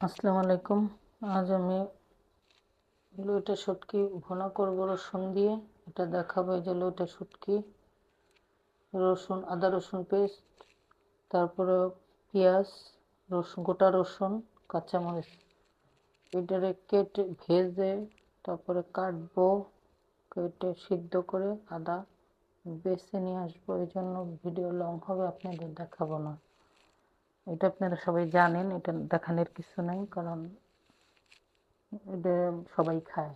আসসালামু আলাইকুম। আজ আমি লইটা শুটকি ভুনা করব রসুন দিয়ে। এটা দেখাবো যে লইটা শুটকি রসুন, আদা রসুন পেস্ট, তারপরে পেঁয়াজ রসুন গোটা রসুন, কাঁচামরিচ। এটারে কেটে ভেজে তারপরে কাটবো, কেটে সিদ্ধ করে আদা বেছে নিয়ে আসব। এই জন্য ভিডিও লং হবে, আপনাদের দেখাবো না। এটা আপনারা সবাই জানেন, এটা দেখানোর কিছু নাই, কারণ এটা সবাই খায়।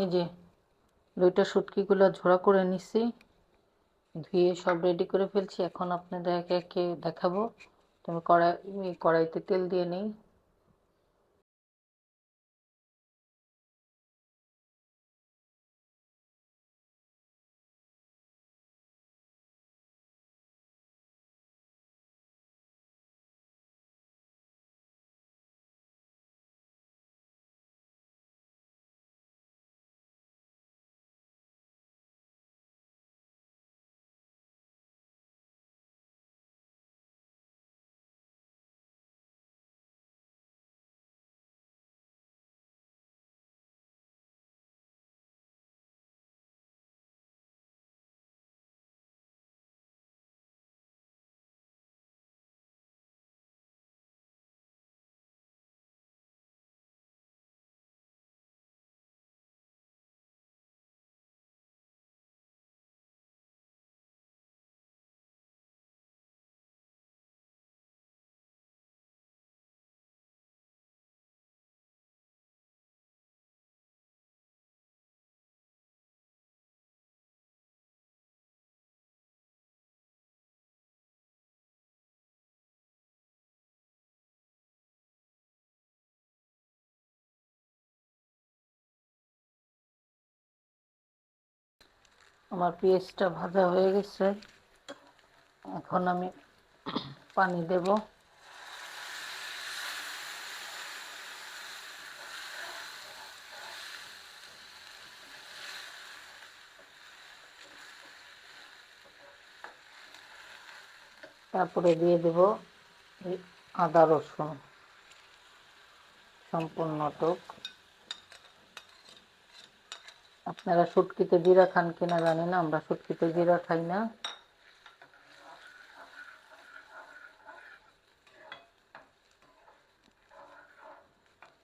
এই যে দুইটা শুটকিগুলো ঝোড়া করে নিছি, ধুয়ে সব রেডি করে ফেলছি। এখন আপনাদের একে একে দেখাবো। তুমি কড়াই, কড়াইতে তেল দিয়ে নেই। আমার পেঁয়াজটা ভাজা হয়ে গেছে। এখন আমি পানি দেব। তারপরে দিয়ে দেব আদা রসুন, সম্পূর্ণ টক। আপনারা শুটকিতে জিরা খান কিনা জানি না, আমরা শুটকিতে জিরা খাই না।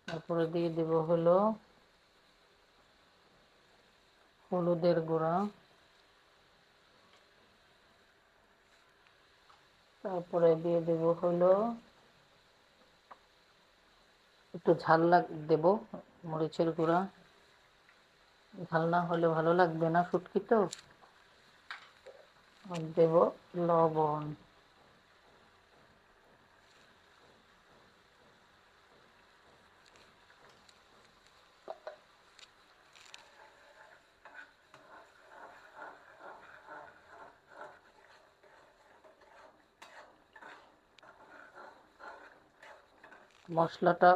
তারপরে দিয়ে দেব হলো হলুদের গুঁড়া। তারপরে দিয়ে দেব হলো একটু ঝাল লাগ, দেব মরিচের গুঁড়া। ঝাল না হলে ভালো লাগবে না শুটকি তো? দেব লবণ। মশলাটা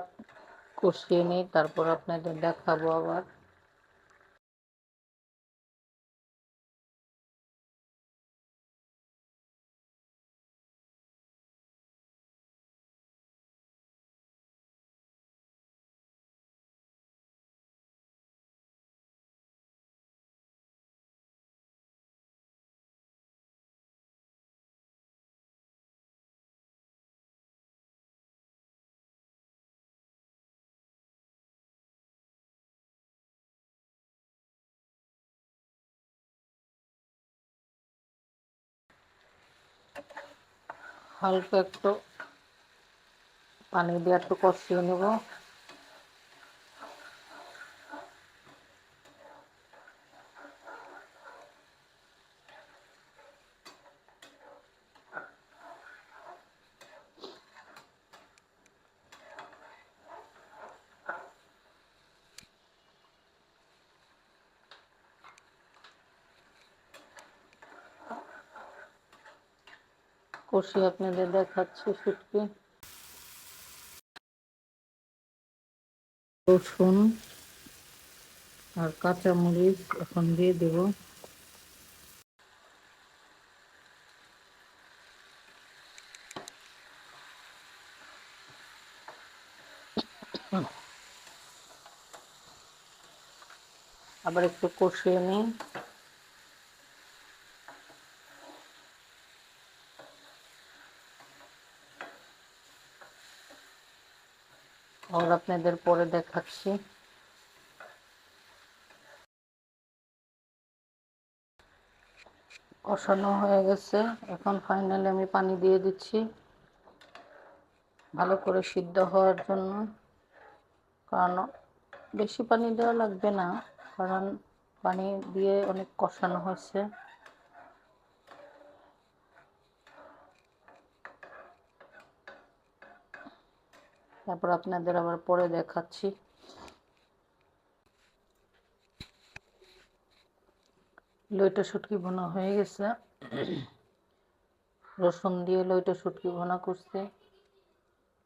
কষিয়ে নিই, তারপর আপনাদের দেখাবো আবার। হালকা একটু পানি দিয়ে একটু কষিয়ে নেব। করছি আপনাদের দেখাচ্ছি শুটকি রসুন আর কাঁচামরিচ এখন দিয়ে দেব। আবার একটু কষিয়ে নিই। আপনাদের পরে দেখাচ্ছি। কষানো হয়ে গেছে। এখন ফাইনালি আমি পানি দিয়ে দিচ্ছি। ভালো করে সিদ্ধ হওয়ার জন্য। কারণ বেশি পানি দেওয়া লাগবে না, কারণ পানি দিয়ে অনেক কষানো হয়েছে। তারপর আপনাদের আবার পরে দেখাচ্ছি। লইটা শুটকি ভোনা হয়ে গেছে। রসুন দিয়ে লইটা শুটকি ভোনা করছে।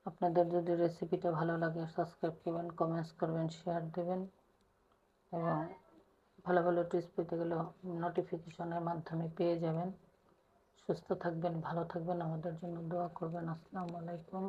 আপনাদের যদি রেসিপিটা ভালো লাগে সাবস্ক্রাইব করবেন কমেন্টস করবেন শেয়ার দেবেন। এবং ভালো ভালো টিপস পেতে গেলে নোটিফিকেশনের মাধ্যমে পেয়ে যাবেন। সুস্থ থাকবেন, ভালো থাকবেন, আমাদের জন্য দোয়া করবেন। আসসালামু আলাইকুম।